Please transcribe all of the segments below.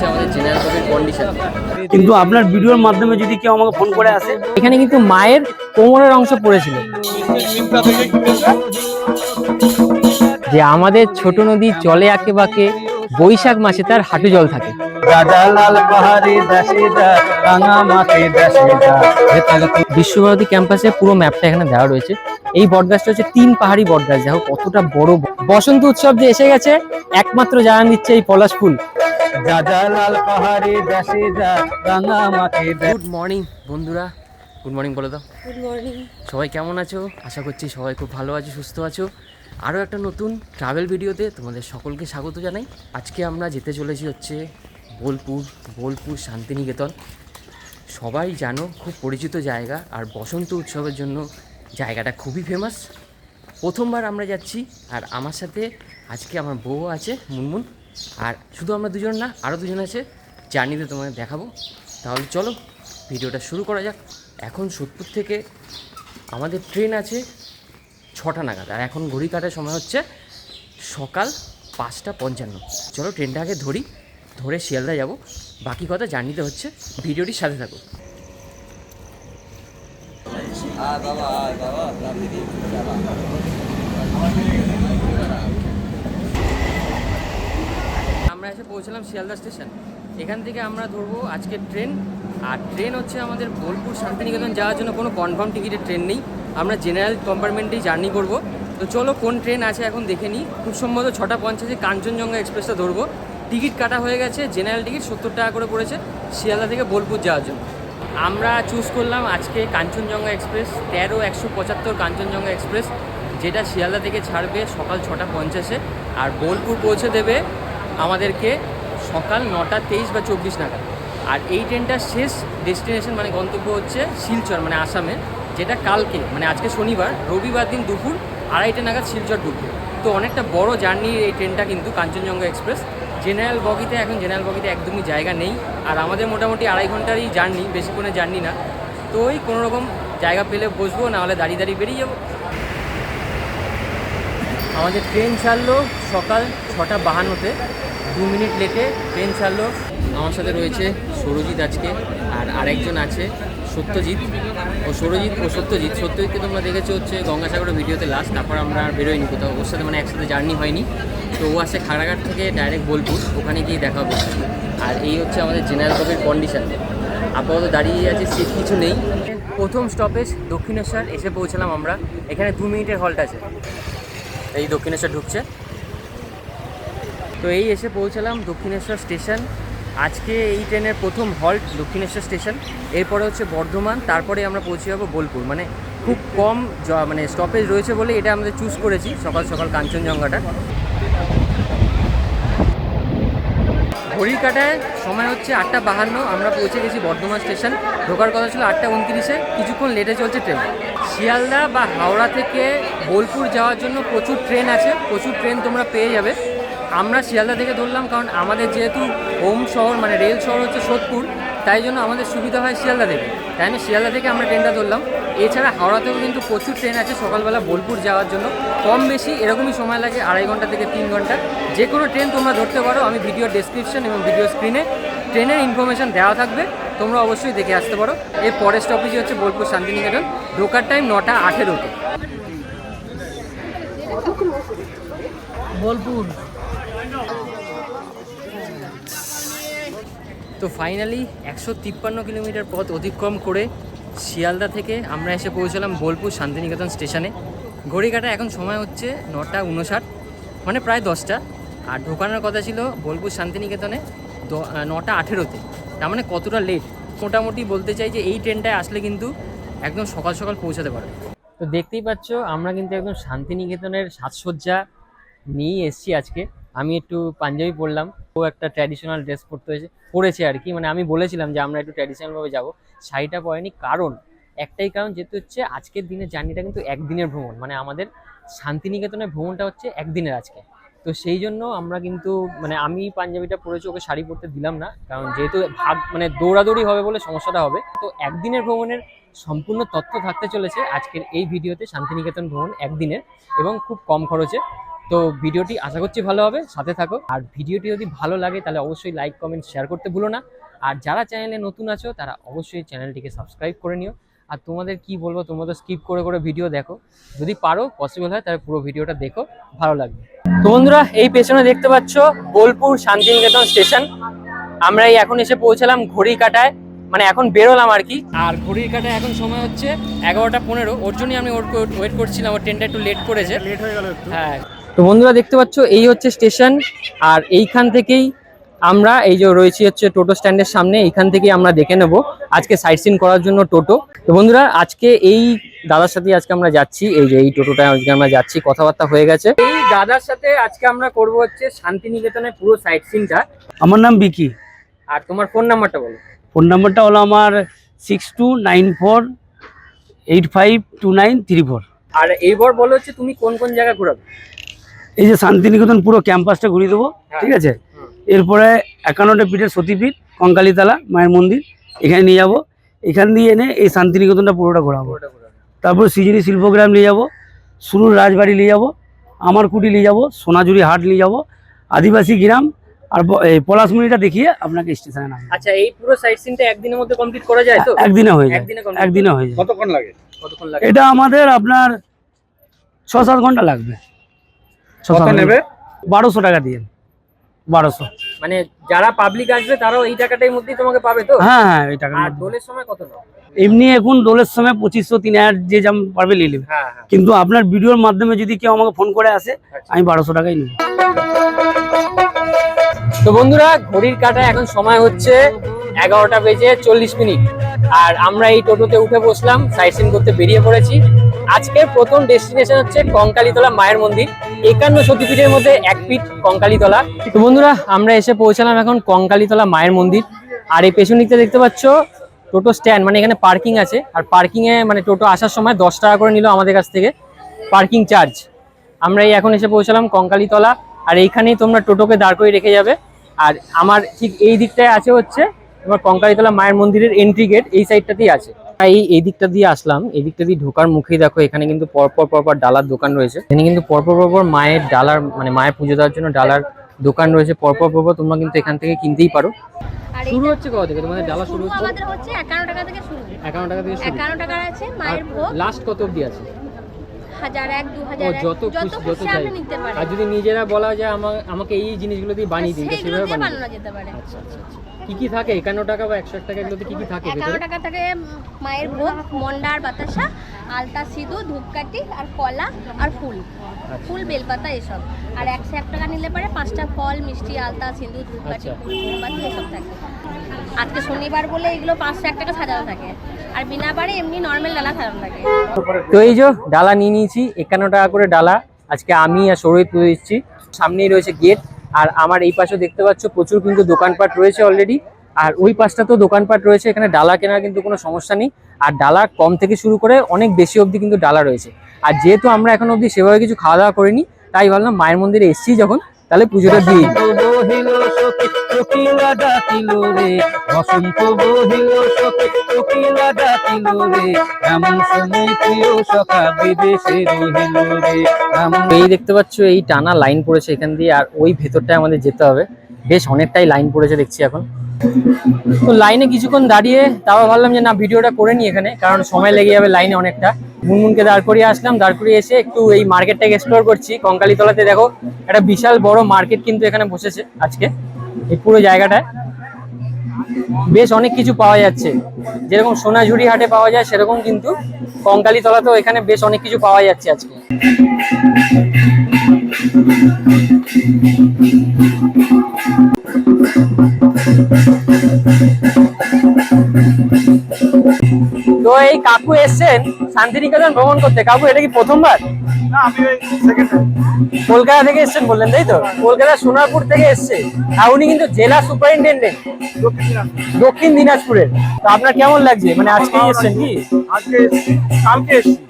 হচ্ছে আমাদের general condition কিন্তু আপনার ভিডিওর মাধ্যমে যদি কেউ আমাকে ফোন করে আসে এখানে কিন্তু মায়ের কোমরের অংশ পড়েছিল। যে আমাদের ছোট নদী জলে আঁকে বাঁকে বৈশাখ মাসে তার হাঁটু জল থাকে। বিশ্বভারতী ক্যাম্পাসে পুরো ম্যাপটা এখানে দেওয়া রয়েছে। এই বটগাছটা হচ্ছে তিন পাহাড়ি বটগাছ। দেখো কতটা বড় বসন্ত উৎসব যে এসে গেছে একমাত্র জানান দিচ্ছে এই পলাশ ফুল। লাল পাহাড়ি দাসে যা রাঙা গুড মর্নিং বন্ধুরা। গুড মর্নিং বলে দাও। গুড মর্নিং সবাই কেমন আছো? আশা করছি সবাই খুব ভালো আছো সুস্থ আছো। আরও একটা নতুন ট্রাভেল ভিডিওতে তোমাদের সকলকে স্বাগত জানাই। আজকে আমরা যেতে চলেছি হচ্ছে বোলপুর বোলপুর শান্তিনিকেতন। সবাই জানো খুব পরিচিত জায়গা আর বসন্ত উৎসবের জন্য জায়গাটা খুবই ফেমাস প্রথমবার আমরা যাচ্ছি আর আমার সাথে আজকে আমার বউ আছে মুনমুন। আর শুধু আমরা দুজন না আরও দুজন আছে। জার্নিতে তোমাদের দেখাবো। তাহলে চলো, ভিডিওটা শুরু করা যাক। এখন সোদপুর থেকে আমাদের ট্রেন আছে ছটা নাগাদ। আর এখন ঘড়ি কাটার সময় হচ্ছে সকাল পাঁচটা পঞ্চান্ন। চলো ট্রেনটা আগে ধরি, ধরে শিয়ালদা যাব। বাকি কথা জার্নিতে হচ্ছে। ভিডিওটির সাথে থাকো। বাবা আমরা এসে পৌঁছলাম শিয়ালদা স্টেশন। এখান থেকে আমরা ধরবো আজকের ট্রেন। আর ট্রেন হচ্ছে আমাদের বোলপুর শান্তিনিকেতন যাওয়ার জন্য কোনো কনফার্ম টিকিটের ট্রেন নেই। আমরা জেনারেল কম্পার্টমেন্টেই জার্নি করব। তো চলো কোন ট্রেন আছে এখন দেখে নিই। খুব সম্ভবত ছটা পঞ্চাশে কাঞ্চনজঙ্ঘা এক্সপ্রেসটা ধরবো। টিকিট কাটা হয়ে গেছে জেনারেল টিকিট সত্তর টাকা করে পড়েছে শিয়ালদা থেকে বোলপুর যাওয়ার জন্য। আমরা চুজ করলাম আজকে কাঞ্চনজঙ্ঘা এক্সপ্রেস তেরো একশো পঁচাত্তর কাঞ্চনজঙ্ঘা এক্সপ্রেস যেটা শিয়ালদা থেকে ছাড়বে সকাল ছটা পঞ্চাশে। আর বোলপুর পৌঁছে দেবে আমাদেরকে সকাল নটা তেইশ বা চব্বিশ নাগাদ। আর এই ট্রেনটার শেষ ডেস্টিনেশন মানে গন্তব্য হচ্ছে শিলচর মানে আসামে, যেটা কালকে মানে আজকে শনিবার, রবিবার দিন দুপুর আড়াইটে নাগাদ শিলচর ঢুকবে। তো অনেকটা বড় জার্নি এই ট্রেনটা কিন্তু কাঞ্চনজঙ্ঘা এক্সপ্রেস জেনারেল বগিতে, এখন জেনারেল বগিতে একদমই জায়গা নেই। আর আমাদের মোটামুটি আড়াই ঘন্টারই জার্নি বেশিক্ষণে জার্নি না। তো ওই কোনো রকম জায়গা পেলে বসবো নাহলে দাঁড়িয়ে দাঁড়িয়ে বেরিয়ে যাব। আমাদের ট্রেন ছাড়লো সকাল ছটা বাহান্নতে। দু মিনিট লেটে ট্রেন ছাড়লো। আমার সাথে রয়েছে সৌরজিৎ আজকে, আর আরেকজন আছে সত্যজিৎ। ও সৌরজিৎ, ও সত্যজিৎ। সত্যজিৎকে তোমরা দেখেছ হচ্ছে গঙ্গাসাগরের ভিডিওতে লাস্ট তারপর আমরা আর বেরোইনি কোথাও। ওর সাথে মানে একসাথে জার্নি হয়নি। তো ও আসে খাগড়াঘাট থেকে ডাইরেক্ট বোলপুর, ওখানে গিয়ে দেখা হবে। আর এই হচ্ছে আমাদের জেনারেল কপির কন্ডিশন আপাতত দাঁড়িয়ে আছে সিট কিছু নেই। প্রথম স্টপেজ দক্ষিণেশ্বর, এসে পৌঁছালাম আমরা। এখানে দু মিনিটের হল্ট আছে। এই দক্ষিণেশ্বর ঢুকছে। তো এই এসে পৌঁছালাম দক্ষিণেশ্বর স্টেশন। আজকে এই ট্রেনের প্রথম হল্ট দক্ষিণেশ্বর স্টেশন। এরপরে হচ্ছে বর্ধমান তারপরে আমরা পৌঁছে যাব বোলপুর। মানে খুব কম মানে স্টপেজ রয়েছে বলে এটা আমাদের চুজ করেছি, সকাল সকাল কাঞ্চনজঙ্ঘাটা। ঘড়ির কাটায় সময় হচ্ছে আটটা বাহান্ন, আমরা পৌঁছে গেছি বর্ধমান স্টেশন। ঢোকার কথা ছিল আটটা উনত্রিশে, কিছুক্ষণ লেটে চলছে ট্রেন শিয়ালদা বা হাওড়া থেকে বোলপুর যাওয়ার জন্য প্রচুর ট্রেন আছে। প্রচুর ট্রেন তোমরা পেয়ে যাবে। আমরা শিয়ালদা থেকে ধরলাম কারণ আমাদের যেহেতু হোম শহর মানে রেল শহর হচ্ছে সোদপুর, তাই জন্য আমাদের সুবিধা হয় শিয়ালদা থেকে। তাই আমি শিয়ালদা থেকে আমরা ট্রেনটা ধরলাম। এছাড়া হাওড়াতেও কিন্তু প্রচুর ট্রেন আছে সকালবেলা বোলপুর যাওয়ার জন্য। কম বেশি এরকমই সময় লাগে আড়াই ঘণ্টা থেকে তিন ঘণ্টা। যে কোনো ট্রেন তোমরা ধরতে পারো, আমি ভিডিও ডেসক্রিপশন এবং ভিডিও স্ক্রিনে ট্রেনের ইনফরমেশন দেওয়া থাকবে। তোমরা অবশ্যই দেখে আসতে পারো। এর পরের স্টপেজই হচ্ছে বোলপুর শান্তিনিকেতন। ঢোকার টাইম নটা আঠেরোতে। বোলপুর। তো ফাইনালি একশো তিপ্পান্ন কিলোমিটার পথ অতিক্রম করে শিয়ালদা থেকে আমরা এসে পৌঁছলাম বোলপুর শান্তিনিকেতন স্টেশনে। ঘড়িকাটা এখন সময় হচ্ছে নটা উনষাট মানে প্রায় দশটা। আর ঢোকানোর কথা ছিল বোলপুর শান্তিনিকেতনে নটা আঠেরোতে। তার মানে কতটা লেট মোটামুটি বলতে চাই যে এই ট্রেনটায় আসলে কিন্তু একদম সকাল সকাল পৌঁছাতে পারে তো দেখতেই পাচ্ছ, আমরা কিন্তু একদম শান্তিনিকেতনের সাজসজ্জা নিয়ে এসছি আজকে। আমি একটু পাঞ্জাবি পরলাম। ও একটা ট্র্যাডিশনাল ড্রেস পরতে হয়েছে। পরেছে আর কি মানে আমি বলেছিলাম যে আমরা একটু ট্র্যাডিশনালভাবে যাব। শাড়িটা পরেনি, কারণ একটাই কারণ যেহেতু হচ্ছে আজকের দিনের জার্নিটা কিন্তু একদিনের ভ্রমণ। মানে আমাদের শান্তিনিকেতনের ভ্রমণটা হচ্ছে একদিনের আজকে। তো সেই জন্য আমরা কিন্তু মানে আমি পাঞ্জাবিটা পরেছি, ওকে শাড়ি পরতে দিলাম না। কারণ যেহেতু ভাগ মানে দৌড়াদৌড়ি হবে বলে সমস্যাটা হবে। তো একদিনের ভ্রমণের সম্পূর্ণ তথ্য থাকতে চলেছে আজকের এই ভিডিওতে শান্তিনিকেতন ভ্রমণ একদিনের এবং খুব কম খরচে। তো ভিডিওটি আশা করছি ভালো হবে সাথে থাকো। আর ভিডিওটি যদি ভালো লাগে তাহলে অবশ্যই লাইক কমেন্ট শেয়ার করতে ভুলো না। আর যারা চ্যানেলে নতুন আছো তারা অবশ্যই চ্যানেলটিকে সাবস্ক্রাইব করে নিও। আর তোমাদের কি বলব তোমাদের স্কিপ করে করে ভিডিও দেখো। যদি পারো পসিবল হয় তাহলে পুরো ভিডিওটা দেখো ভালো লাগবে। তো বন্ধুরা এই পেছনে দেখতে পাচ্ছ বোলপুর শান্তিনিকেতন স্টেশন। আমরা এই এখন এসে পৌঁছালাম ঘড়ি কাটায়। মানে এখন বেরোলাম আর কি। আর ঘড়ির কাটায় এখন সময় হচ্ছে এগারোটা পনেরো। ওর জন্যই আমি ওয়েট করছিলাম ওর ট্রেনটা একটু লেট করেছে। লেট হয়ে গেল হ্যাঁ। তো বন্ধুরা দেখতে পাচ্ছ এই হচ্ছে স্টেশন আর এইখান থেকেই আমরা এই যে রয়েছি হচ্ছে টোটো স্ট্যান্ডের সামনে এইখান থেকেই আমরা দেখে নেব আজকে সাইট সিন করার জন্য টোটো। তো বন্ধুরা আজকে এই দাদার সাথে আজকে আমরা যাচ্ছি এই যে এই টোটোটায় আজকে আমরা যাচ্ছি কথাবার্তা হয়ে গেছে। এই দাদার সাথে আজকে আমরা করব হচ্ছে শান্তিনিকেতনের পুরো সাইট সিনটা আমার নাম বিকি। আর তোমার ফোন নাম্বারটা বলো। ফোন নাম্বারটা হলো আমার six two nine four eight five two nine three four আর এইবার বলো হচ্ছে তুমি কোন কোন জায়গা ঘোরাবে? এই যে শান্তিনিকেতন পুরো ক্যাম্পাসটা ঘুরিয়ে দেবো হ্যাঁ। ঠিক আছে? এরপরে একান্নটা পীঠের সতীপীঠ কঙ্কালীতলা মায়ের মন্দির এখানে নিয়ে যাব। এখান দিয়ে এনে এই শান্তিনিকেতনটা পুরোটা ঘোরাবো। তারপর সৃজনী শিল্পগ্রাম নিয়ে যাব সুরুর রাজবাড়ি নিয়ে যাব আমার কুটি নিয়ে যাব সোনাঝুরি হাট নিয়ে যাব আদিবাসী গ্রাম আর পলাশমুড়িটা দেখিয়ে আপনাকে স্টেশনে নাম আচ্ছা এই পুরো সাইট সিনটা একদিনের মধ্যে কমপ্লিট করা যায় তো? একদিনে হয়ে যায়। একদিনে হয়ে যায়। কতক্ষণ লাগে কতক্ষণ লাগে? এটা আমাদের আপনার ছ সাত ঘণ্টা লাগবে। কত নেবে? বারোশো টাকা দিয়ে। বারোশো। মানে যারা পাবলিক আসবে তারাও এই টাকাটার মধ্যেই তোমাকে পাবে তো? হ্যাঁ হ্যাঁ এই টাকা আর দোলের সময় কত এমনি এখন দোলের সময় পঁচিশশো তিন হাজার যে যেমন পারবে নিয়ে নেবে। হ্যাঁ হ্যাঁ। কিন্তু আপনার ভিডিওর মাধ্যমে যদি কেউ আমাকে ফোন করে আসে আচ্ছা। আমি বারোশো টাকাই নেব। তো বন্ধুরা ঘড়ির কাটা এখন সময় হচ্ছে এগারোটা বেজে চল্লিশ মিনিট। আর আমরা এই টোটোতে উঠে বসলাম সাইট সিন করতে বেরিয়ে পড়েছি। আজকের প্রথম ডেস্টিনেশন হচ্ছে কঙ্কালীতলা মায়ের মন্দির। একান্ন সতীপীঠের মধ্যে এক পিঠ কঙ্কালীতলা। তো বন্ধুরা, আমরা এসে পৌঁছালাম এখন কঙ্কালীতলা মায়ের মন্দির। আর এই পেছন দিকটা দেখতে পাচ্ছ, টোটো স্ট্যান্ড মানে এখানে পার্কিং আছে। আর পার্কিং এ মানে টোটো আসার সময় দশ টাকা করে নিল আমাদের কাছ থেকে পার্কিং চার্জ আমরা এই এখন এসে পৌঁছালাম কঙ্কালীতলা। আর এইখানেই তোমরা টোটোকে দাঁড় করে রেখে যাবে। আর আমার ঠিক এই দিকটায় আছে হচ্ছে তোমার কঙ্কালীতলা মায়ের মন্দিরের এন্ট্রি গেট এই সাইডটাতেই আছে। এই এই দিকটা দিয়ে আসলাম এই দিকটা দিয়ে ঢোকার মুখেই দেখো এখানে কিন্তু পরপর পরপর ডালার দোকান রয়েছে। এখানে কিন্তু পরপর পরপর মায়ের ডালার মানে মায়ের পুজো দেওয়ার জন্য ডালার দোকান রয়েছে। পরপর পরপর তোমরা কিন্তু এখান থেকে কিনতেই পারো। শুরু হচ্ছে কত থেকে? তোমাদের ডালা শুরু হচ্ছে? আমাদের হচ্ছে একান্ন টাকা থেকে শুরু। একান্ন টাকা থেকে শুরু। একান্ন টাকার আছে মায়ের ভোগ। লাস্ট কত অবধি আছে? হাজার এক দু হাজার যত খুশি যত চাই। আর যদি নিজেরা বলা যায় আমা- আমাকে এই জিনিসগুলো দিয়ে বানিয়ে তো সেভাবে। বানানো যেতে পারে। আচ্ছা আচ্ছা আচ্ছা। কি কি থাকে? একান্ন টাকা বা একশো এক টাকা এগুলোতে কি কি থাকে একান্ন ভেতরে? টাকা থেকে মায়ের ভোগ মন্ডার বাতাসা আলতা সিঁদুর ধূপকাঠি আর কলা আর ফুল। আচ্ছা। ফুল বেলপাতা এসব। আর একশো এক টাকা নিলে পারে পাঁচটা ফল মিষ্টি আলতা সিঁদুর ধূপকাঠি আচ্ছা। ফুল মোমবাতি এসব থাকে। আজকে শনিবার বলে এগুলো পাঁচশো এক টাকা সাজানো থাকে। আর বিনা বারে এমনি নর্মাল ডালা সাজানো থাকে। তো এই যে ডালা নিয়ে নিয়েছি একান্ন টাকা করে ডালা। আজকে আমি আর সৌরভ তুলে দিচ্ছি। সামনেই রয়েছে গেট আর আমার এই পাশে দেখতে পাচ্ছ প্রচুর কিন্তু দোকানপাট রয়েছে অলরেডি আর ওই পাশটা তো দোকানপাট রয়েছে, এখানে ডালা কেনার কিন্তু কোনো সমস্যা নেই। আর ডালা কম থেকে শুরু করে অনেক বেশি অবধি কিন্তু ডালা রয়েছে। আর যেহেতু আমরা এখন অবধি সেভাবে কিছু খাওয়া দাওয়া করিনি, তাই ভাবলাম মায়ের মন্দিরে এসছি যখন তাহলে পুজোটা দিই। রে এমন প্রিয় বিদেশে রে এই দেখতে পাচ্ছ, এই টানা লাইন পড়েছে এখান দিয়ে, আর ওই ভেতরটায় আমাদের যেতে হবে বেশ, অনেকটাই লাইন পড়েছে, দেখছি এখন তো লাইনে কিছুক্ষণ দাঁড়িয়ে, তাও ভাবলাম যে না, ভিডিওটা করে নি এখানে, কারণ সময় লেগে যাবে লাইনে অনেকটা। মুনমুনকে দাঁড় করিয়ে আসলাম, দাঁড় করিয়ে এসে একটু এই মার্কেটটাকে এক্সপ্লোর করছি। কঙ্কালীতলাতে দেখো, একটা বিশাল বড় মার্কেট কিন্তু এখানে বসেছে আজকে, এই পুরো জায়গাটায়। বেশ অনেক কিছু পাওয়া যাচ্ছে। যেরকম সোনাঝুরি হাটে পাওয়া যায়, সেরকম কিন্তু কঙ্কালীতলাতেও এখানে বেশ অনেক কিছু পাওয়া যাচ্ছে আজকে। তো এই কাকু এসছেন শান্তিনিকেতন ভ্রমণ করতে। কাকু এটা কি প্রথমবার? কলকাতা থেকে এসছেন বললেন তাই তো? কলকাতা সোনারপুর থেকে এসছে। আর উনি কিন্তু জেলা সুপারিনটেন্ডেন্ট। দক্ষিণ দক্ষিণ দিনাজপুরের। তো আপনার কেমন লাগছে? মানে আজকেই এসছেন কি? আজকে কালকে এসেছি।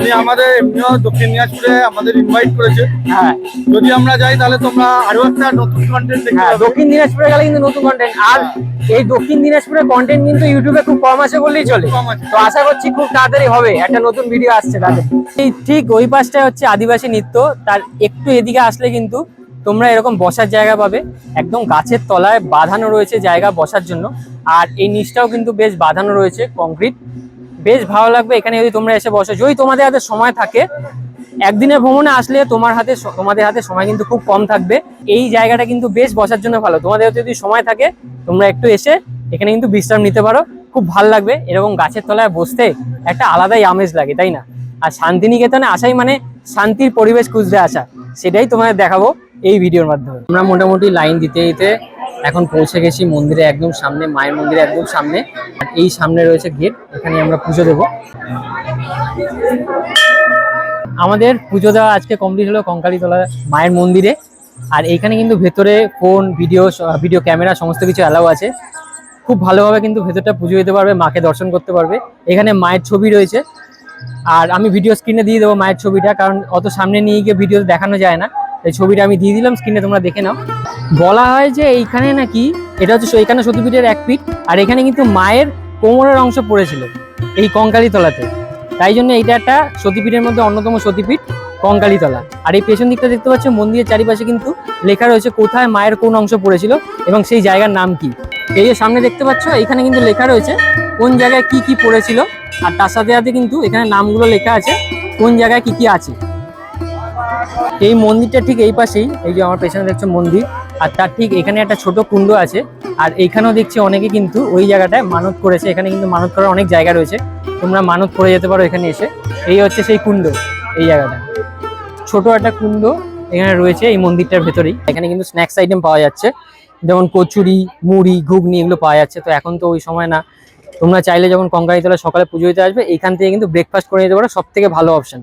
উনি আমাদের এমনিও দক্ষিণ দিনাজপুরে আমাদের ইনভাইট করেছে। হ্যাঁ। যদি আমরা যাই তাহলে তোমরা আরও একটা নতুন কন্টেন্ট দেখতে হ্যাঁ দক্ষিণ দিনাজপুরে গেলে কিন্তু নতুন কন্টেন্ট আর এই দক্ষিণ দিনাজপুরের কন্টেন্ট কিন্তু ইউটিউবে খুব কম আছে বললেই চলে। তো আশা করছি খুব তাড়াতাড়ি হবে। একটা নতুন ভিডিও আসছে তাদের ঠিক ওই পাশটায় হচ্ছে আদিবাসী নৃত্য। তার একটু এদিকে আসলে কিন্তু তোমরা এরকম বসার জায়গা পাবে। একদম গাছের তলায় বাঁধানো রয়েছে জায়গা বসার জন্য। আর এই নিচটাও কিন্তু বেশ বাঁধানো রয়েছে কংক্রিট বেশ ভালো লাগবে এখানে যদি তোমরা এসে বসো। যদি তোমাদের হাতে সময় থাকে, একদিনের ভ্রমণে আসলে তোমার হাতে তোমাদের হাতে সময় কিন্তু খুব কম থাকবে। এই জায়গাটা কিন্তু বেশ বসার জন্য ভালো। তোমাদের হাতে যদি সময় থাকে, তোমরা একটু এসে এখানে কিন্তু বিশ্রাম নিতে পারো। খুব ভালো লাগবে। এরকম গাছের তলায় বসতে একটা আলাদাই আমেজ লাগে, তাই না? আর শান্তিনিকেতনে আসাই মানে শান্তির পরিবেশ খুঁজতে আসা। সেটাই তোমাদের দেখাবো এই ভিডিওর মাধ্যমে। আমরা মোটামুটি লাইন দিতে দিতে এখন পৌঁছে গেছি মন্দিরে একদম সামনে, মায়ের মন্দিরে একদম সামনে। আর এই সামনে রয়েছে গেট, এখানে আমরা পুজো দেবো। আমাদের পুজো দেওয়া আজকে কমপ্লিট হলো কঙ্কালীতলা মায়ের মন্দিরে। আর এইখানে কিন্তু ভেতরে ফোন ভিডিও ভিডিও ক্যামেরা সমস্ত কিছু অ্যালাউ আছে। খুব ভালোভাবে কিন্তু ভেতরটা পুজো দিতে পারবে, মাকে দর্শন করতে পারবে। এখানে মায়ের ছবি রয়েছে। আর আমি ভিডিও স্ক্রিনে দিয়ে দেবো মায়ের ছবিটা, কারণ অত সামনে নিয়ে গিয়ে ভিডিও দেখানো যায় না। এই ছবিটা আমি দিয়ে দিলাম স্ক্রিনে তোমরা দেখে নাও। বলা হয় যে এইখানে নাকি, এটা হচ্ছে এখানে সতীপীঠের এক পিঠ, আর এখানে কিন্তু মায়ের কোমরের অংশ পড়েছিল এই কঙ্কালীতলাতে। তাই জন্য এটা একটা সতীপীঠের মধ্যে অন্যতম সতীপীঠ, কঙ্কালীতলা। আর এই পেছন দিকটা দেখতে পাচ্ছ, মন্দিরের চারিপাশে কিন্তু লেখা রয়েছে কোথায় মায়ের কোন অংশ পড়েছিল এবং সেই জায়গার নাম কি। এই যে সামনে দেখতে পাচ্ছ এখানে কিন্তু লেখা রয়েছে কোন জায়গায় কি কি পড়েছিল, আর তার সাথে সাথে কিন্তু এখানে নামগুলো লেখা আছে কোন জায়গায় কি কি আছে। এই মন্দিরটা ঠিক এই পাশেই, এই যে আমার পেছনে দেখছ মন্দির আর তার ঠিক এখানে একটা ছোট কুণ্ড আছে। আর এইখানেও দেখছি অনেকে কিন্তু ওই জায়গাটায় মানত করেছে। এখানে কিন্তু মানত করার অনেক জায়গা রয়েছে। তোমরা মানত করে যেতে পারো এখানে এসে। এই হচ্ছে সেই কুণ্ড, এই জায়গাটা। ছোট একটা কুণ্ড এখানে রয়েছে এই মন্দিরটার ভেতরেই। এখানে কিন্তু স্ন্যাক্স আইটেম পাওয়া যাচ্ছে। যেমন কচুরি, মুড়ি, ঘুগনি এগুলো পাওয়া যাচ্ছে। তো এখন তো ওই সময় না। তোমরা চাইলে যখন কঙ্কালীতলা সকালে পুজো দিতে আসবে, এখান থেকে কিন্তু ব্রেকফাস্ট করে নিতে পারো। সব থেকে ভালো অপশন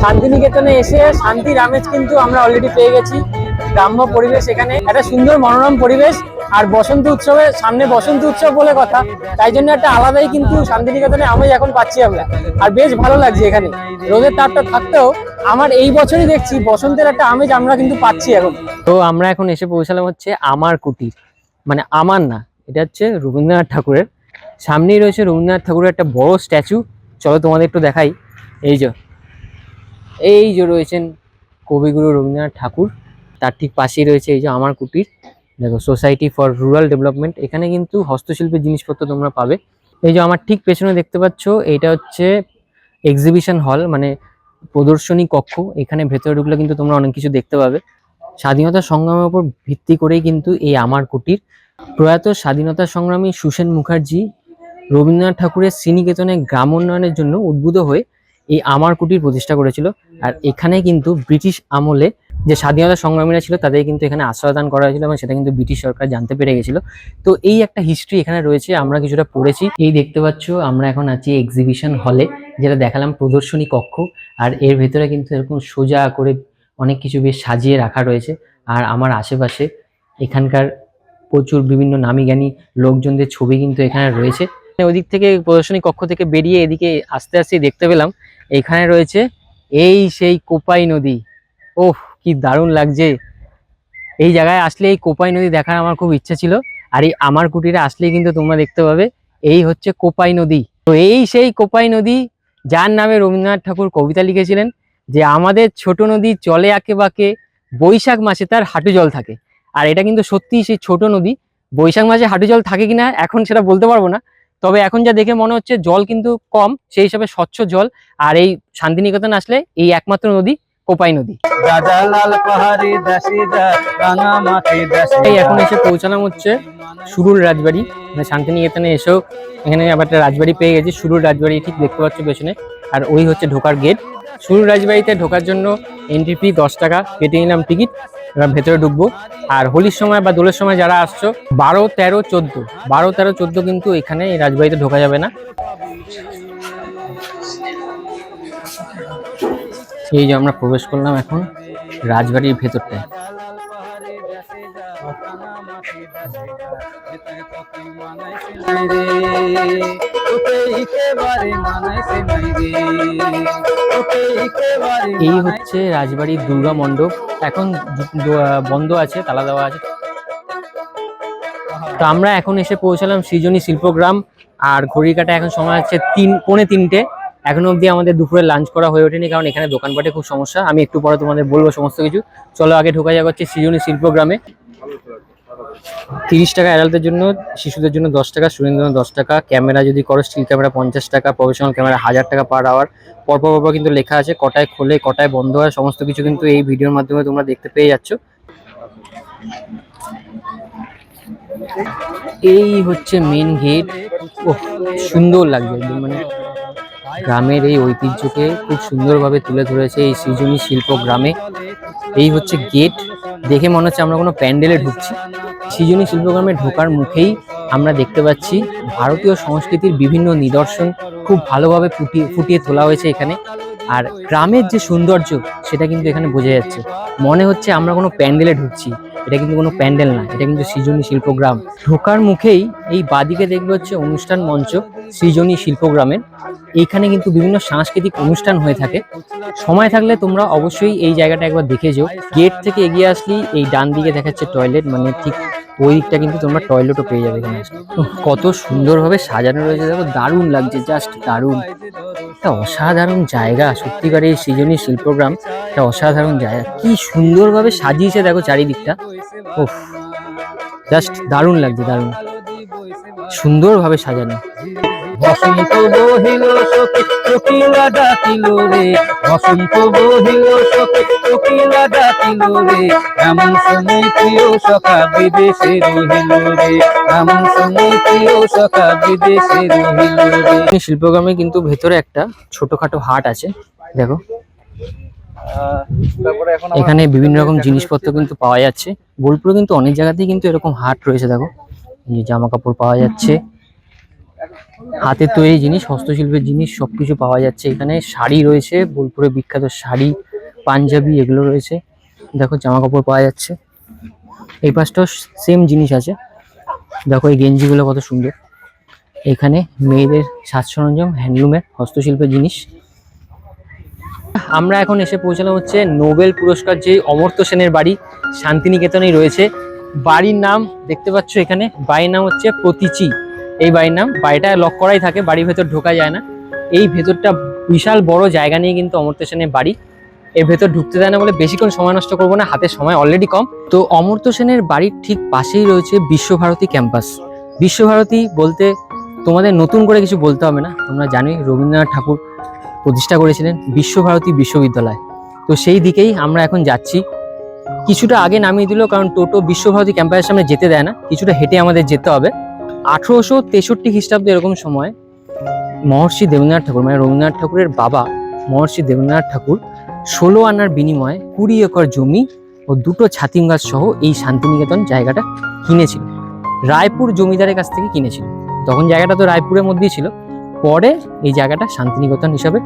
শান্তিনিকেতনে এসে শান্তির আমেজ কিন্তু আমরা অলরেডি পেয়ে গেছি। গ্রাম্য পরিবেশ এখানে। একটা সুন্দর মনোরম পরিবেশ। আর বসন্ত উৎসবে, সামনে বসন্ত উৎসব বলে কথা। তাই জন্য একটা আলাদাই কিন্তু শান্তিনিকেতনে আমেজ এখন পাচ্ছি আমরা। আর বেশ ভালো লাগছে এখানে। রোদের তাপটা থাকতেও আমার এই বছরই দেখছি বসন্তের একটা আমেজ আমরা কিন্তু পাচ্ছি এখন। তো আমরা এখন এসে পৌঁছালাম হচ্ছে আমার কুটির। মানে আমার না, এটা হচ্ছে রবীন্দ্রনাথ ঠাকুরের। সামনেই রয়েছে রবীন্দ্রনাথ ঠাকুরের একটা বড় স্ট্যাচু চলো তোমাদের একটু দেখাই। এই যে এই যে রয়েছেন কবিগুরু রবীন্দ্রনাথ ঠাকুর, তার ঠিক পাশেই রয়েছে এই যে আমার কুটির। দেখো সোসাইটি ফর রুরাল ডেভেলপমেন্ট এখানে কিন্তু হস্তশিল্পের জিনিসপত্র তোমরা পাবে। এই যে আমার ঠিক পেছনে দেখতে পাচ্ছ, এইটা হচ্ছে এক্সিবিশন হল মানে প্রদর্শনী কক্ষ। এখানে ভেতরে ঢুকলে কিন্তু তোমরা অনেক কিছু দেখতে পাবে। স্বাধীনতা সংগ্রামের উপর ভিত্তি করেই কিন্তু এই আমার কুটির। প্রয়াত স্বাধীনতা সংগ্রামী সুসেন মুখার্জি রবীন্দ্রনাথ ঠাকুরের শ্রীনিকেতনে গ্রাম উন্নয়নের জন্য উদ্বুদ্ধ হয়ে এই আমার কুটির প্রতিষ্ঠা করেছিল। আর এখানে কিন্তু ব্রিটিশ আমলে যে স্বাধীনতা সংগ্রামীরা ছিল, তাদের কিন্তু এখানে আশ্রয় দান করা হয়েছিল এবং সেটা কিন্তু ব্রিটিশ সরকার জানতে পেরে গেছিল। তো এই একটা হিস্ট্রি এখানে রয়েছে, আমরা কিছুটা পড়েছি। এই দেখতে পাচ্ছ, আমরা এখন আছি এক্সিবিশন হলে যেটা দেখালাম প্রদর্শনী কক্ষ। আর এর ভেতরে কিন্তু এরকম সোজা করে অনেক কিছু বেশ সাজিয়ে রাখা রয়েছে। আর আমার আশেপাশে এখানকার প্রচুর বিভিন্ন নামি জ্ঞানী লোকজনদের ছবি কিন্তু এখানে রয়েছে। ওদিক থেকে প্রদর্শনী কক্ষ থেকে বেরিয়ে এদিকে আস্তে আস্তে দেখতে পেলাম। এখানে রয়েছে এই সেই কোপাই নদী। ওহ কি দারুণ লাগছে। এই জায়গায় আসলে এই কোপাই নদী দেখার আমার খুব ইচ্ছা ছিল। আর এই আমার কুটিরে আসলেই কিন্তু তোমরা দেখতে পাবে, এই হচ্ছে কোপাই নদী। তো এই সেই কোপাই নদী, যার নামে রবীন্দ্রনাথ ঠাকুর কবিতা লিখেছিলেন, যে আমাদের ছোট নদী চলে আঁকে বাঁকে, বৈশাখ মাসে তার হাঁটু জল থাকে। আর এটা কিন্তু সত্যিই সেই ছোট নদী, বৈশাখ মাসে হাঁটু জল থাকে কিনা এখন সেটা বলতে পারব না তবে এখন যা দেখে মনে হচ্ছে জল কিন্তু কম সেই হিসাবে স্বচ্ছ জল। আর এই শান্তিনিকেতন আসলে এই একমাত্র নদী কোপাই নদী। এখন এসে পৌঁছালাম হচ্ছে সুরুল রাজবাড়ি। মানে শান্তিনিকেতনে এসেও এখানে আবার একটা রাজবাড়ি পেয়ে গেছি সুরুল রাজবাড়ি ঠিক দেখতে পাচ্ছ পেছনে। আর ওই হচ্ছে ঢোকার গেট সুরুল রাজবাড়িতে ঢোকার জন্য এন্ট্রি ফি দশ টাকা। কেটে নিলাম টিকিট এবার ভেতরে ঢুকবো। আর হোলির সময় বা দোলের সময় যারা আসছো, বারো, তেরো, চোদ্দ, বারো, তেরো, চোদ্দ কিন্তু এখানে এই রাজবাড়িতে ঢোকা যাবে না। এই যে আমরা প্রবেশ করলাম এখন রাজবাড়ির ভেতরটায়। এই হচ্ছে রাজবাড়ির দুর্গা মণ্ডপ। এখন বন্ধ আছে, তালা দেওয়া আছে। তো আমরা এখন এসে পৌঁছালাম সৃজনী শিল্পগ্রাম, আর ঘড়ি কাটা এখন সময় হচ্ছে তিন, পৌনে তিনটে। এখনও অবধি আমাদের দুপুরে লাঞ্চ করা হয়ে ওঠেনি, কারণ এখানে দোকানপাটে খুব সমস্যা। আমি একটু পরে তোমাদের বলব সমস্ত কিছু। চলো আগে ঢোকা যাক হচ্ছে সৃজনী শিল্পগ্রামে। তিরিশ টাকা অ্যাডাল্টের জন্য, শিশুদের জন্য দশ টাকা স্টুডেন্টদের দশ টাকা। ক্যামেরা যদি করো স্টিল ক্যামেরা পঞ্চাশ টাকা প্রফেশনাল ক্যামেরা হাজার টাকা পার আওয়ার পরপর পরপর কিন্তু লেখা আছে, কটায় খোলে, কটায় বন্ধ হয়, সমস্ত কিছু কিন্তু এই ভিডিওর মাধ্যমে তোমরা দেখতে পেয়ে যাচ্ছ। এই হচ্ছে মেন গেট ও সুন্দর একদম মানে গ্রামের এই ঐতিহ্যকে খুব সুন্দরভাবে তুলে ধরেছে এই সৃজনী শিল্প গ্রামে। এই হচ্ছে গেট। দেখে মনে হচ্ছে আমরা কোনো প্যান্ডেলে ঢুকছি। সৃজনী শিল্পগ্রামে ঢোকার মুখেই আমরা দেখতে পাচ্ছি ভারতীয় সংস্কৃতির বিভিন্ন নিদর্শন খুব ভালোভাবে ফুটিয়ে ফুটিয়ে তোলা হয়েছে এখানে। আর গ্রামের যে সৌন্দর্য, সেটা কিন্তু এখানে বোঝা যাচ্ছে। মনে হচ্ছে আমরা কোনো প্যান্ডেলে ঢুকছি। এটা কিন্তু কোনো প্যান্ডেল না, এটা কিন্তু সৃজনী শিল্পগ্রাম। ঢোকার মুখেই এই বাদিকে দেখবে হচ্ছে অনুষ্ঠান মঞ্চ সৃজনী শিল্পগ্রামের। এইখানে কিন্তু বিভিন্ন সাংস্কৃতিক অনুষ্ঠান হয়ে থাকে। সময় থাকলে তোমরা অবশ্যই এই জায়গাটা একবার দেখে যেও। গেট থেকে এগিয়ে আসলেই এই ডান দিকে দেখাচ্ছে টয়লেট মানে ঠিক ওই দিকটা কিন্তু তোমরা টয়লেটও পেয়ে যাবে এখানে। কত সুন্দরভাবে সাজানো রয়েছে, দেখো, দারুণ লাগছে জাস্ট দারুণ। একটা অসাধারণ জায়গা সত্যিকার এই সৃজনী শিল্পগ্রাম, একটা অসাধারণ জায়গা। কি সুন্দরভাবে সাজিয়েছে, দেখো, চারিদিকটা। ও জাস্ট দারুণ লাগছে, দারুণ। সুন্দরভাবে সাজানো। বসন্ত বহিল সখী কোকিলা ডাকিল রে। বসন্ত বহিল সখী কোকিলা ডাকিল রে। এমন সময় প্রিয় সখা বিদেশে রহিল রে। এমন সময় প্রিয় সখা বিদেশে রহিল রে। শিল্পগ্রামে কিন্তু ভেতরে একটা ছোটখাটো হাট আছে, দেখো। এখানে বিভিন্ন রকম জিনিসপত্র কিন্তু পাওয়া যাচ্ছে। বোলপুরে কিন্তু অনেক জায়গাতেই কিন্তু এরকম হাট রয়েছে, দেখো। জামা কাপড় পাওয়া যাচ্ছে। হাতের তৈরি জিনিস, হস্তশিল্পের জিনিস, সবকিছু পাওয়া যাচ্ছে। এখানে শাড়ি রয়েছে, বোলপুরে বিখ্যাত শাড়ি, পাঞ্জাবি এগুলো রয়েছে। দেখো জামা কাপড় পাওয়া যাচ্ছে। এই পাশটাও সেম জিনিস আছে। দেখো, এই গেঞ্জিগুলো কত সুন্দর। এখানে মেয়েদের সাজ সরঞ্জাম হ্যান্ডলুমের হস্তশিল্পের জিনিস। আমরা এখন এসে পৌঁছালাম হচ্ছে নোবেল পুরস্কার যে অমর্ত্য সেনের বাড়ি, শান্তিনিকেতনেই রয়েছে। বাড়ির নাম দেখতে পাচ্ছ এখানে, বাড়ির নাম হচ্ছে প্রতীচি। এই বাড়ির নাম। বাড়িটা লক করাই থাকে, বাড়ির ভেতর ঢোকা যায় না। এই ভেতরটা বিশাল বড় জায়গা নিয়ে কিন্তু অমর্ত্য সেনের বাড়ি। এর ভেতর ঢুকতে দেয় না বলে বেশিক্ষণ সময় নষ্ট করব না হাতে সময় অলরেডি কম। তো অমর্ত্য সেনের বাড়ির ঠিক পাশেই রয়েছে বিশ্বভারতী ক্যাম্পাস। বিশ্বভারতী বলতে তোমাদের নতুন করে কিছু বলতে হবে না, তোমরা জানোই রবীন্দ্রনাথ ঠাকুর প্রতিষ্ঠা করেছিলেন বিশ্বভারতী বিশ্ববিদ্যালয়। তো সেই দিকেই আমরা এখন যাচ্ছি। কিছুটা আগে নামিয়ে দিল, কারণ টোটো বিশ্বভারতী ক্যাম্পাসের সামনে যেতে দেয় না, কিছুটা হেঁটে আমাদের যেতে হবে। আঠেরোশো তেষট্টি খ্রিস্টাব্দে এরকম সময় মহর্ষি দেবেন্দ্রনাথ ঠাকুর মানে রবীন্দ্রনাথ ঠাকুরের বাবা মহর্ষি দেবেন্দ্রনাথ ঠাকুর ষোলো আনার বিনিময়ে কুড়ি একর জমি ও দুটো ছাতিম গাছ সহ এই শান্তিনিকেতন জায়গাটা কিনেছিল। রায়পুর জমিদারের কাছ থেকে কিনেছিল। তখন জায়গাটা তো রায়পুরের মধ্যেই ছিল। পরে এই জায়গাটা শান্তিনিকেতন হিসাবে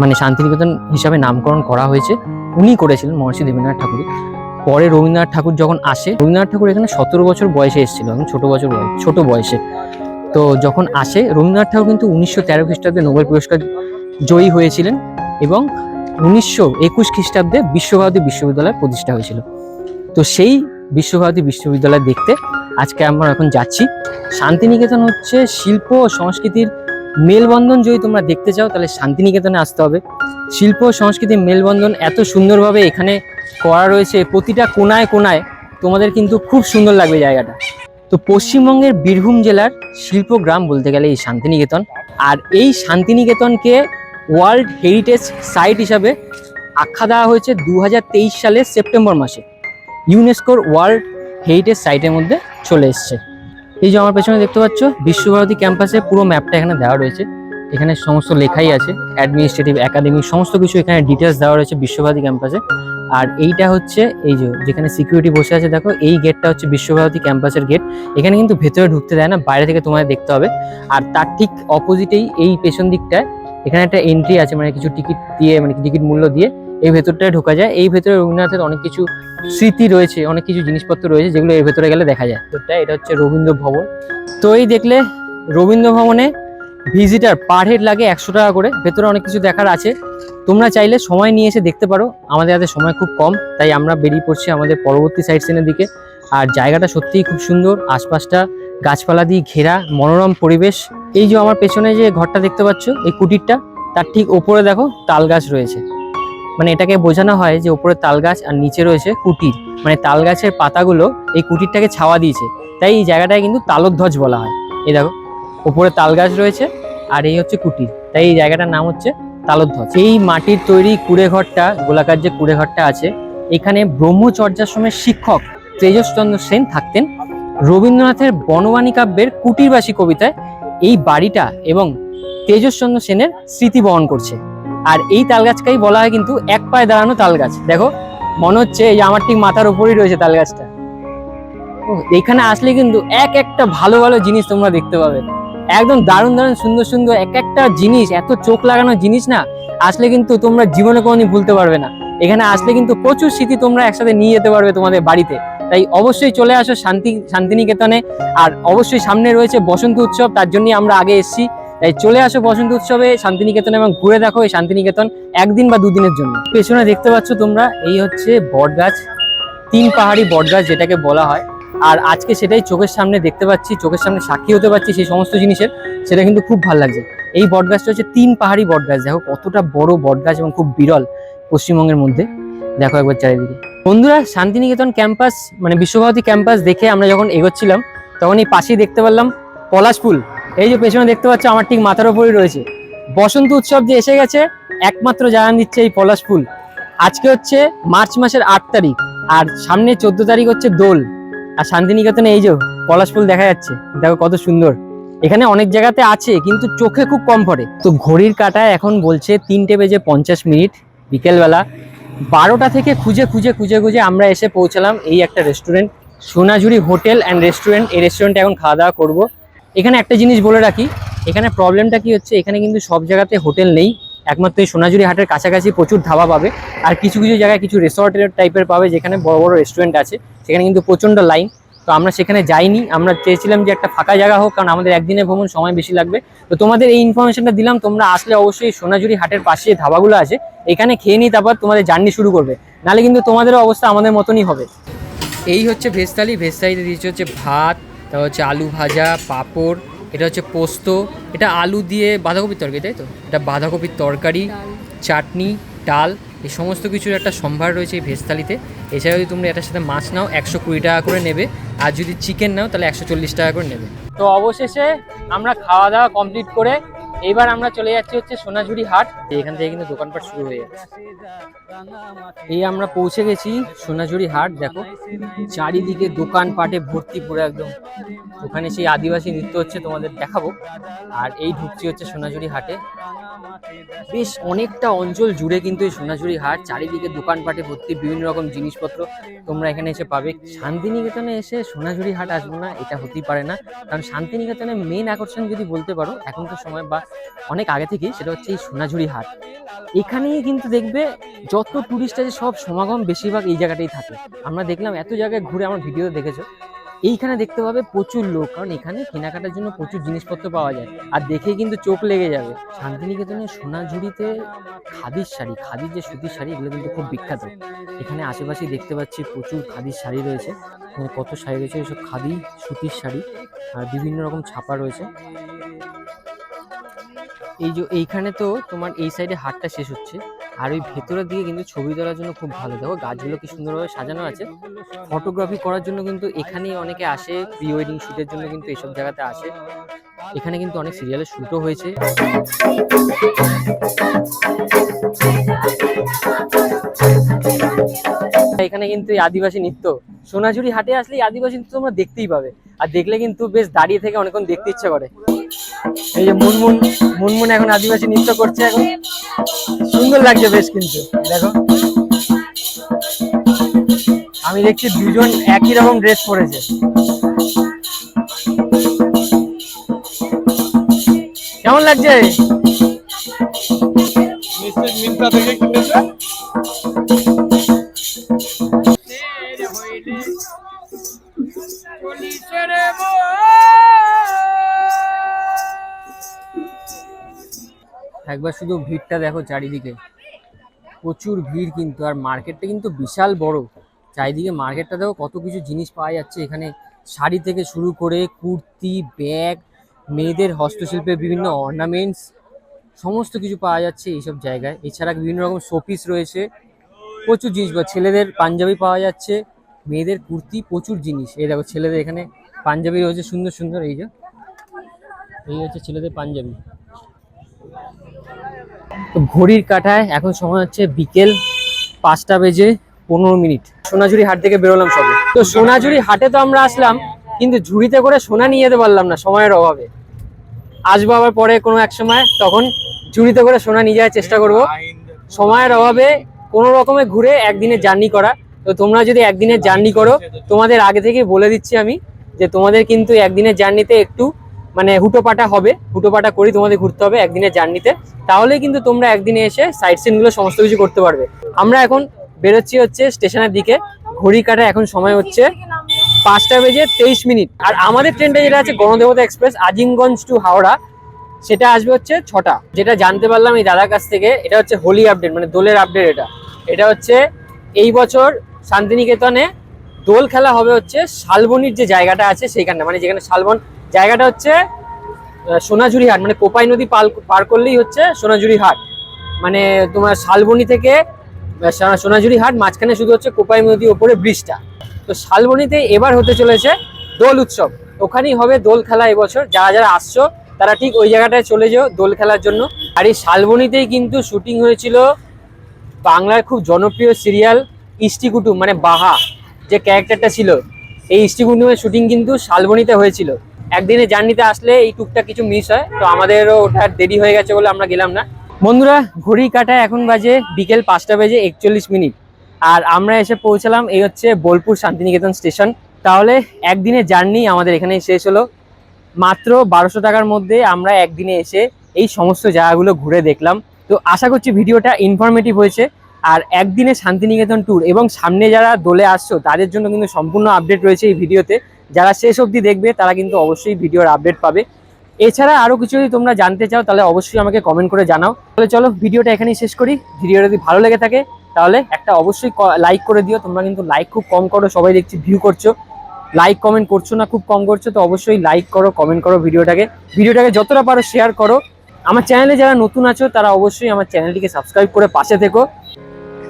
মানে শান্তিনিকেতন হিসাবে নামকরণ করা হয়েছে। উনি করেছিলেন মহর্ষি দেবেন্দ্রনাথ ঠাকুর পরে রবীন্দ্রনাথ ঠাকুর যখন আসে, রবীন্দ্রনাথ ঠাকুর এখানে সতেরো বছর বয়সে এসেছিল এখন ছোট বছর ছোট বয়সে। তো যখন আসে, রবীন্দ্রনাথ ঠাকুর কিন্তু উনিশশো তেরো খ্রিস্টাব্দে নোবেল পুরস্কার জয়ী হয়েছিলেন এবং উনিশশো একুশ খ্রিস্টাব্দে বিশ্বভারতী বিশ্ববিদ্যালয় প্রতিষ্ঠা হয়েছিল। তো সেই বিশ্বভারতী বিশ্ববিদ্যালয় দেখতে আজকে আমরা এখন যাচ্ছি। শান্তিনিকেতন হচ্ছে শিল্প ও সংস্কৃতির মেলবন্ধন। যদি তোমরা দেখতে চাও, তাহলে শান্তিনিকেতনে আসতে হবে। শিল্প ও সংস্কৃতির মেলবন্ধন এত সুন্দরভাবে এখানে করা রয়েছে প্রতিটা কোনায় কোনায়। তোমাদের কিন্তু খুব সুন্দর লাগবে জায়গাটা। তো পশ্চিমবঙ্গের বীরভূম জেলার শিল্পগ্রাম বলতে গেলে এই শান্তিনিকেতন। আর এই শান্তিনিকেতনকে ওয়ার্ল্ড হেরিটেজ সাইট হিসাবে আখ্যা দেওয়া হয়েছে দুহাজার তেইশ সালের সেপ্টেম্বর মাসে। ইউনেস্কোর ওয়ার্ল্ড হেরিটেজ সাইটের মধ্যে চলে এসছে। এই যে আমার পেছনে দেখতে পাচ্ছ, বিশ্বভারতী ক্যাম্পাসে পুরো ম্যাপটা এখানে দেওয়া রয়েছে। এখানে সমস্ত লেখাই আছে অ্যাডমিনিস্ট্রেটিভ একাডেমি সমস্ত কিছু এখানে ডিটেলস দেওয়া রয়েছে বিশ্বভারতী ক্যাম্পাসে। আর এইটা হচ্ছে এই যে, যেখানে সিকিউরিটি বসে আছে, দেখো, এই গেটটা হচ্ছে বিশ্বভারতী ক্যাম্পাসের গেট এখানে কিন্তু ভেতরে ঢুকতে দেয় না, বাইরে থেকে তোমাদের দেখতে হবে। আর তার ঠিক অপোজিটেই এই পেছন দিকটায় এখানে একটা এন্ট্রি আছে মানে কিছু টিকিট দিয়ে মানে টিকিট মূল্য দিয়ে এই ভেতরটায় ঢোকা যায়। এই ভেতরে রবীন্দ্রনাথের অনেক কিছু স্মৃতি রয়েছে, অনেক কিছু জিনিসপত্র রয়েছে, যেগুলো এর ভেতরে গেলে দেখা যায়। এটা হচ্ছে রবীন্দ্র ভবন। তো এই দেখলে রবীন্দ্র ভবনে ভিজিটার পার হেড লাগে একশো টাকা করে। ভেতরে অনেক কিছু দেখার আছে। তোমরা চাইলে সময় নিয়ে এসে দেখতে পারো। আমাদের হাতে সময় খুব কম, তাই আমরা বেরিয়ে পড়ছি আমাদের পরবর্তী সাইড সিনের দিকে। আর জায়গাটা সত্যিই খুব সুন্দর। আশপাশটা গাছপালা দিয়ে ঘেরা, মনোরম পরিবেশ। এই যে আমার পেছনে যে ঘরটা দেখতে পাচ্ছ, এই কুটিরটা, তার ঠিক ওপরে দেখো তাল গাছ রয়েছে। মানে এটাকে বোঝানো হয় যে ওপরে তাল গাছ আর নিচে রয়েছে কুটির। মানে তাল গাছের পাতাগুলো এই কুটিরটাকে ছাওয়া দিয়েছে। তাই এই জায়গাটায় কিন্তু তালধ্বজ বলা হয়। এই দেখো ওপরে তাল গাছ রয়েছে আর এই হচ্ছে কুটির। তাই এই জায়গাটার নাম হচ্ছে তালধ্বজ। এই মাটির তৈরি কুড়ে ঘরটা গোলাকার যে কুড়ে ঘরটা আছে এখানে ব্রহ্মচর্যাশ্রমের শিক্ষক তেজসচন্দ্র সেন থাকতেন। রবীন্দ্রনাথের বনবাণী কাব্যের কুটিরবাসী কবিতায় এই বাড়িটা এবং তেজসচন্দ্র সেনের স্মৃতি বহন করছে। আর এই তাল গাছটাই বলা হয় কিন্তু এক পায়ে দাঁড়ানো তাল গাছ। দেখো মনে হচ্ছে এই আমার ঠিক মাথার উপরেই রয়েছে তাল গাছটা। ও, এখানে আসলে কিন্তু এক একটা ভালো ভালো জিনিস তোমরা দেখতে পাবে। একদম দারুণ দারুণ, সুন্দর সুন্দর এক একটা জিনিস, এত চোখ লাগানো জিনিস না, আসলে কিন্তু তোমরা জীবনে কোনোদিন ভুলতে পারবে না। এখানে আসলে কিন্তু প্রচুর স্মৃতি তোমরা একসাথে নিয়ে যেতে পারবে তোমাদের বাড়িতে। তাই অবশ্যই চলে আসো শান্তি, শান্তিনিকেতনে। আর অবশ্যই সামনে রয়েছে বসন্ত উৎসব, তার জন্যই আমরা আগে এসেছি। তাই চলে আসো বসন্ত উৎসবে, শান্তিনিকেতনে এবং ঘুরে দেখো এই শান্তিনিকেতন একদিন বা দুদিনের জন্য। পেছনে দেখতে পাচ্ছ তোমরা, এই হচ্ছে বটগাছ, তিন পাহাড়ি বটগাছ যেটাকে বলা হয়। আর আজকে সেটাই চোখের সামনে দেখতে পাচ্ছি, চোখের সামনে সাক্ষী হতে পারছি সেই সমস্ত জিনিসের, সেটা কিন্তু খুব ভালো লাগছে। এই বটগাছটা হচ্ছে তিন পাহাড়ি বটগাছ, দেখো কতটা বড় বটগাছ এবং খুব বিরল পশ্চিমবঙ্গের মধ্যে। দেখো একবার চারিদিকে। বন্ধুরা, শান্তিনিকেতন ক্যাম্পাস মানে বিশ্বভারতী ক্যাম্পাস দেখে আমরা যখন এগোচ্ছিলাম, তখন এই পাশেই দেখতে পারলাম পলাশ ফুল। এই যে পেছনে দেখতে পাচ্ছ, আমার ঠিক মাথার ওপরই রয়েছে। বসন্ত উৎসব যে এসে গেছে, একমাত্র জানান দিচ্ছে এই পলাশ ফুল। আজকে হচ্ছে মার্চ মাসের আট তারিখ, আর সামনে চোদ্দ তারিখ হচ্ছে দোল। আর শান্তিনিকেতনে এই যে পলাশ ফুল দেখা যাচ্ছে, দেখো কত সুন্দর। এখানে অনেক জায়গাতে আছে, কিন্তু চোখে খুব কম পড়ে। তো ঘড়ির কাটায় এখন বলছে তিনটে বেজে পঞ্চাশ মিনিট, বিকেলবেলা। বারোটা থেকে খুঁজে খুঁজে খুঁজে খুঁজে আমরা এসে পৌঁছালাম এই একটা restaurant Sonajhuri hotel and restaurant এই রেস্টুরেন্টে এখন খাওয়া দাওয়া করব। এখানে একটা জিনিস বলে রাখি, এখানে প্রবলেমটা কি হচ্ছে, এখানে কিন্তু সব জায়গাতে হোটেল নেই। একমাত্র এই সোনাঝুরি হাটের কাছাকাছি প্রচুর ধাবা পাবে। আর কিছু কিছু জায়গায় কিছু রিসর্টের টাইপের পাবে, যেখানে বড় বড় রেস্টুরেন্ট আছে। সেখানে কিন্তু প্রচণ্ড লাইন তো আমরা সেখানে যাইনি। আমরা চেয়েছিলাম যে একটা ফাঁকা জায়গা হোক, কারণ আমাদের একদিনের ভ্রমণ সময় বেশি লাগবে। তো তোমাদের এই ইনফরমেশনটা দিলাম। তোমরা আসলে অবশ্যই সোনাঝুরি হাটের পাশে যে ধাবাগুলো আছে, এখানে খেয়ে নিই তারপর তোমাদের জার্নি শুরু করবে। নাহলে কিন্তু তোমাদেরও অবস্থা আমাদের মতনই হবে। এই হচ্ছে ভেজ থালি ভেজ থালিতে দিয়েছে হচ্ছে ভাত, তারপর হচ্ছে আলু ভাজা, পাঁপড় এটা হচ্ছে পোস্ত, এটা আলু দিয়ে বাঁধাকপির তরকারি, তাই তো? এটা বাঁধাকপির তরকারি, চাটনি, ডাল, এই সমস্ত কিছুর একটা সম্ভার রয়েছে এই ভেজ থালিতে এছাড়া যদি তোমরা এটার সাথে মাছ নাও, একশো কুড়ি টাকা করে নেবে। আর যদি চিকেন নাও, তাহলে একশো চল্লিশ টাকা করে নেবে। তো অবশেষে আমরা খাওয়া দাওয়া কমপ্লিট করে এইবার আমরা চলে যাচ্ছি হচ্ছে সোনাঝুরি হাট। এখান থেকে কিন্তু দোকানপাট শুরু হয়ে যাচ্ছে। এই আমরা পৌঁছে গেছি সোনাঝুরি হাট, দেখো। চারিদিকে দোকানপাটে ভর্তি পুরো একদম। ওখানে সেই আদিবাসী নৃত্য হচ্ছে তোমাদের দেখাবো। আর এই ঢুকছি হচ্ছে সোনাঝুরি হাটে। বেশ অনেকটা অঞ্চল জুড়ে কিন্তু এই সোনাঝুরি হাট। চারিদিকে দোকানপাটে ভর্তি বিভিন্ন রকম জিনিসপত্র তোমরা এখানে এসে পাবে। শান্তিনিকেতনে এসে সোনাঝুরি হাট আসব না, এটা হতেই পারে না। কারণ শান্তিনিকেতনের মেন আকর্ষণ যদি বলতে পারো, এখনকার সময় বা অনেক আগে থেকেই সেটা হচ্ছে এই সোনাঝুরি হাট। এখানেই কিন্তু দেখবে যত টুরিস্ট আছে সব সমাগম বেশিরভাগ এই জায়গাটাই থাকে। আমরা দেখলাম এত জায়গায় ঘুরে আমার ভিডিও দেখেছ। এইখানে দেখতে পাবে প্রচুর লোক, কারণ এখানে কেনাকাটার জন্য প্রচুর জিনিসপত্র পাওয়া যায়। আর দেখেই কিন্তু চোখ লেগে যাবে। শান্তিনিকেতনের সোনাঝুরিতে খাদির শাড়ি, খাদির যে সুতির শাড়ি, এগুলো কিন্তু খুব বিখ্যাত। এখানে আশেপাশে দেখতে পাচ্ছি প্রচুর খাদির শাড়ি রয়েছে। কত শাড়ি রয়েছে? এইসব খাদি, সুতির শাড়ি, আর বিভিন্ন রকম ছাপা রয়েছে। এই যে এইখানে তো তোমার এই সাইডে হাটটা শেষ হচ্ছে। আর ওই ভেতরের দিকে কিন্তু ছবি তোলার জন্য খুব ভালো। দেখো গাছগুলো কি সুন্দরভাবে সাজানো আছে। ফটোগ্রাফি করার জন্য কিন্তু এখানেই অনেকে আসে প্রি ওয়েডিং শ্যুটের জন্য কিন্তু এইসব জায়গাতে আসে। এখানে কিন্তু অনেক সিরিয়ালের শ্যুটও হয়েছে। এখানে কিন্তু আদিবাসী নৃত্য। সোনাঝুরি হাটে আসলে আদিবাসী নৃত্য তোমরা দেখতেই পাবে। আর দেখলে কিন্তু বেশ দাঁড়িয়ে থেকে অনেকক্ষণ দেখতে ইচ্ছা করে। এই যে মুনমুন মুনমুন এখন আদিবাসী নৃত্য করছে এখন। সুন্দর লাগছে বেশ কিন্তু, দেখো। আমি দেখছি দুজন একই রকম ড্রেস পরেছে। কেমন লাগছে? একবার শুধু ভিড়টা দেখো চারিদিকে। প্রচুর ভিড় কিন্তু আর মার্কেটটা কিন্তু বিশাল বড়। চারিদিকে মার্কেটটা দেখো কত কিছু জিনিস পাওয়া যাচ্ছে। এখানে শাড়ি থেকে শুরু করে কুর্তি ব্যাগ মেয়েদের হস্তশিল্পের বিভিন্ন অর্নামেন্টস সমস্ত কিছু পাওয়া যাচ্ছে এইসব জায়গায়। এছাড়া বিভিন্ন রকম শোপিস রয়েছে, প্রচুর জিনিস ছেলেদের পাঞ্জাবি পাওয়া যাচ্ছে, মেয়েদের কুর্তি প্রচুর জিনিস। এই দেখো ছেলেদের এখানে পাঞ্জাবি রয়েছে, সুন্দর সুন্দর, এই যে। এই হচ্ছে ছেলেদের পাঞ্জাবি। ঘড়ির কাঁটায় এখন সময় হচ্ছে বিকেল পাঁচটা বেজে পনেরো মিনিট। সোনাঝুরি হাট থেকে বেরোলাম সবে। তো সোনাঝুরি হাটে তো আমরা আসলাম কিন্তু ঝুড়িতে করে সোনা নিয়ে যেতে পারলাম না, সময়ের অভাবে। আসব আবার পরে কোনো এক সময়, তখন ঝুড়িতে করে সোনা নিয়ে যাওয়ার চেষ্টা করব। সময়ের অভাবে কোনো রকমে ঘুরে একদিনের জার্নি করা। তো তোমরা যদি একদিনের জার্নি করো, তোমাদের আগে থেকে বলে দিচ্ছি আমি যে তোমাদের কিন্তু একদিনের জার্নিতে একটু মানে হুটোপাটা হবে। হুটোপাটা করি তোমাদের ঘুরতে হবে একদিনের জার্নিতে। তাহলেই কিন্তু তোমরা একদিনে এসে সাইট সিনগুলো সমস্ত কিছু করতে পারবে। আমরা এখন বেরোচ্ছি হচ্ছে স্টেশনের দিকে। ঘড়ি কাটা এখন সময় হচ্ছে পাঁচটা বেজে তেইশ মিনিট। আর আমাদের ট্রেনটা যেটা আছে গণদেবতা এক্সপ্রেস, আজিমগঞ্জ টু হাওড়া, সেটা আসবে হচ্ছে ছটা। যেটা জানতে পারলাম এই দাদার কাছ থেকে, এটা হচ্ছে হোলি আপডেট মানে দোলের আপডেট এটা। এটা হচ্ছে এই বছর শান্তিনিকেতনে দোল খেলা হবে হচ্ছে শালবনির যে জায়গাটা আছে সেইখানে মানে যেখানে শালবন, জায়গাটা হচ্ছে সোনাঝুরি হাট মানে কোপাই নদী পার করলেই হচ্ছে সোনাঝুরি হাট মানে তোমার শালবনি থেকে সোনা- সোনাঝুরি হাট মাঝখানে শুধু হচ্ছে কোপাই নদী ওপরে ব্রিজটা। তো শালবনিতে এবার হতে চলেছে দোল উৎসব। ওখানেই হবে দোল খেলা এবছর। যারা যারা আসছো, তারা ঠিক ওই জায়গাটায় চলে যাও দোল খেলার জন্য। আর এই শালবনিতেই কিন্তু শুটিং হয়েছিল বাংলার খুব জনপ্রিয় সিরিয়াল ইষ্টি কুটুম মানে বাহা যে ক্যারেক্টারটা ছিল। এই ইষ্টি কুটুমের শুটিং কিন্তু শালবনিতে হয়েছিল। একদিনে জার্নিতে আসলে এই টুকটা কিছু মিস হয়, তো আমাদেরও ওটা দেরি হয়ে গেছে বলে আমরা গেলাম না। বন্ধুরা, ঘড়ি কাটা এখন বাজে বিকেল পাঁচটা বেজে একচল্লিশ মিনিট। আর আমরা এসে পৌঁছালাম, এই হচ্ছে বোলপুর শান্তিনিকেতন স্টেশন। তাহলে একদিনের জার্নি আমাদের এখানেই শেষ হলো। মাত্র বারোশো টাকার মধ্যে আমরা একদিনে এসে এই সমস্ত জায়গাগুলো ঘুরে দেখলাম। তো আশা করছি ভিডিওটা ইনফরমেটিভ হয়েছে। আর একদিনে শান্তিনিকেতন ট্যুর এবং সামনে যারা দোলে আসছো, তাদের জন্য কিন্তু সম্পূর্ণ আপডেট রয়েছে এই ভিডিওতে। যারা শেষ অবধি দেখবে, তারা কিন্তু অবশ্যই ভিডিওর আপডেট পাবে। এছাড়া আরও কিছু যদি তোমরা জানতে চাও, তাহলে অবশ্যই আমাকে কমেন্ট করে জানাও। তাহলে চলো, ভিডিওটা এখানেই শেষ করি। ভিডিওটা যদি ভালো লেগে থাকে তাহলে একটা অবশ্যই লাইক করে দিও। তোমরা কিন্তু লাইক খুব কম করো, সবাই দেখছি ভিউ করছ। লাইক কমেন্ট করছ না, খুব কম করছ, তো অবশ্যই লাইক করো কমেন্ট করো ভিডিওটাকে। ভিডিওটাকে যতটা পারো শেয়ার করো। আমার চ্যানেলে যারা নতুন আছো, তারা অবশ্যই আমার চ্যানেলটিকে সাবস্ক্রাইব করে পাশে থেকো।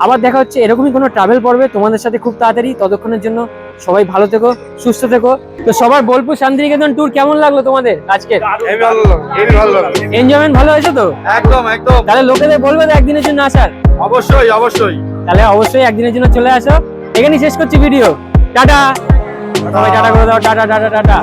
আবার দেখা হচ্ছে এরকমই কোনো ট্রাভেল পর্বে। তোমাদের সাথে খুব তাড়াতাড়ি। ততক্ষণের জন্য সবাই ভালো থেকো সুস্থ থেকো। তো সবার বোলপুর শান্তিনিকেতন ট্যুর কেমন লাগল তোমাদের আজকে। এনজয়মেন্ট ভালো হয়েছে তো? একদম একদম। তাহলে লোকেদের বলবে তো একদিনের জন্য আসার। অবশ্যই অবশ্যই। তাহলে অবশ্যই একদিনের জন্য চলে আসো। এখানেই শেষ করছি ভিডিও টাটা। সবাই টাটা করে দাও। Tata tata tata.